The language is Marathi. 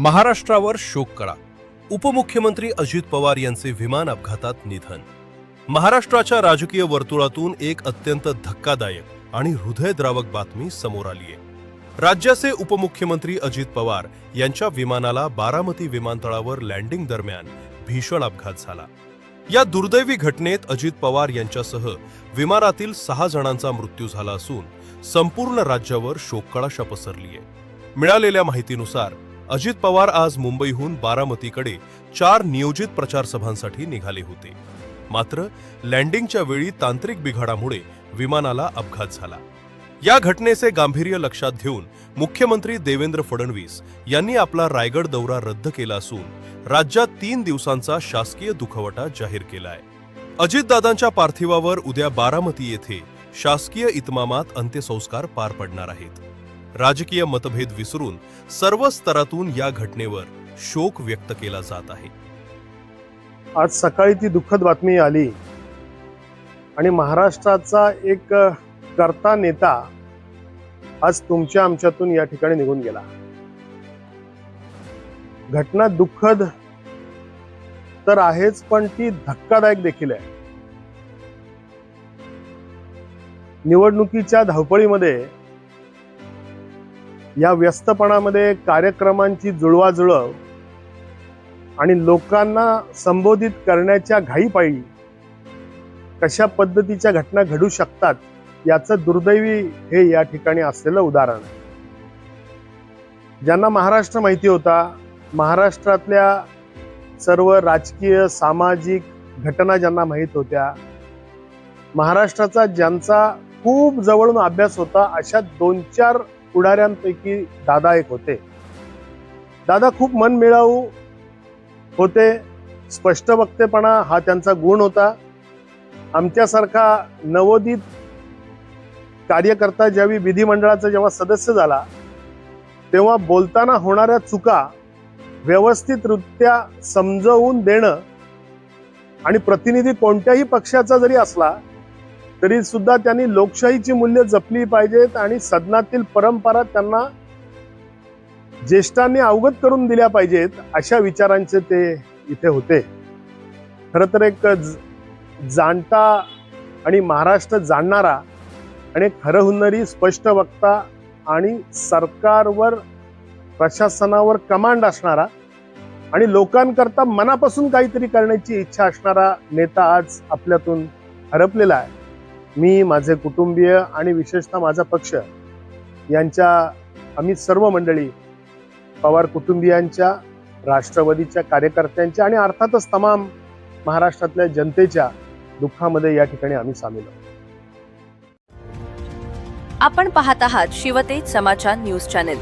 महाराष्ट्रावर शोककळा उपमुख्यमंत्री अजित पवार यांचे विमान अपघातात निधन. महाराष्ट्राच्या राजकीय वर्तुळातून एक अत्यंत धक्कादायक आणि हृदयद्रावक बातमी समोर आली आहे. राज्याचे उपमुख्यमंत्री अजित पवार यांच्या विमानाला बारामती विमानतळावर लँडिंग दरम्यान भीषण अपघात झाला. या दुर्दैवी घटनेत अजित पवार यांच्यासह विमानातील सहा जणांचा मृत्यू झाला असून संपूर्ण राज्यावर शोककळाशा पसरली आहे. मिळालेल्या माहितीनुसार अजित पवार आज मुंबईहून बारामतीकडे चार नियोजित प्रचार सभांसाठी निघाले होते. मात्र लँडिंगच्या वेळी तांत्रिक बिघाडामुळे विमानाला अपघात झाला. या घटनेचे गांभीर्य लक्षात घेऊन मुख्यमंत्री देवेंद्र फडणवीस यांनी आपला रायगड दौरा रद्द केला असून राज्यात तीन दिवसांचा शासकीय दुखवटा जाहीर केला आहे अजितदादांच्या पार्थिवावर उद्या बारामती येथे शासकीय इतमामात अंत्यसंस्कार पार पडणार आहेत. राजकीय मतभेद विसरून सर्व स्तरातून या घटनेवर शोक व्यक्त केला जात आहे. आज सकाळी ती दुःखद बातमी आली. आणि महाराष्ट्राचा एक करता कर्ता नेता आज तुमच्या आमच्यातून या ठिकाणी निघून गेला. घटना दुःखद तर आहेच पण ती धक्कादायक देखील आहे. निवडणुकीच्या धावपळीमध्ये या व्यस्तपणामध्ये कार्यक्रमांची जुळवाजुळव आणि लोकांना संबोधित करण्याच्या घाईपायी कशा पद्धतीच्या घटना घडू शकतात याचं दुर्दैवी हे या ठिकाणी असलेलं उदाहरण आहे. ज्यांना महाराष्ट्र माहिती होता महाराष्ट्रातल्या सर्व राजकीय सामाजिक घटना ज्यांना माहीत होत्या महाराष्ट्राचा ज्यांचा खूप जवळून अभ्यास होता अशा दोन चार पुढाऱ्यांपैकी दादा एक होते. दादा खूप मनमिळावू होते. स्पष्ट वक्तेपणा हा त्यांचा गुण होता. आमच्यासारखा नवोदित कार्यकर्ता ज्यावेळी विधिमंडळाचा जेव्हा सदस्य झाला तेव्हा बोलताना होणाऱ्या चुका व्यवस्थितरित्या समजवून देणं आणि प्रतिनिधी कोणत्याही पक्षाचा जरी असला तरी सुद्धा त्यांनी लोकशाहीची मूल्य जपली पाहिजेत आणि सदनातील परंपरा त्यांना ज्येष्ठांनी अवगत करून दिल्या पाहिजेत अशा विचारांचे ते इथे होते. खर तर एक ज- जाणता आणि महाराष्ट्र जाणणारा आणि खरं हुन्नरी स्पष्ट वक्ता आणि सरकारवर प्रशासनावर कमांड असणारा आणि लोकांकरता मनापासून काहीतरी करण्याची इच्छा असणारा नेता आज आपल्यातून हरपलेला आहे. मी माझे कुटुंबीय आणि विशेषतः माझा पक्ष यांच्या आम्ही सर्व मंडळी पवार कुटुंबियांच्या राष्ट्रवादीच्या कार्यकर्त्यांच्या आणि अर्थातच तमाम महाराष्ट्रातल्या जनतेच्या दुःखामध्ये या ठिकाणी आम्ही सामील आहोत. आपण पाहत आहात शिवतेज समाचार न्यूज चॅनेल.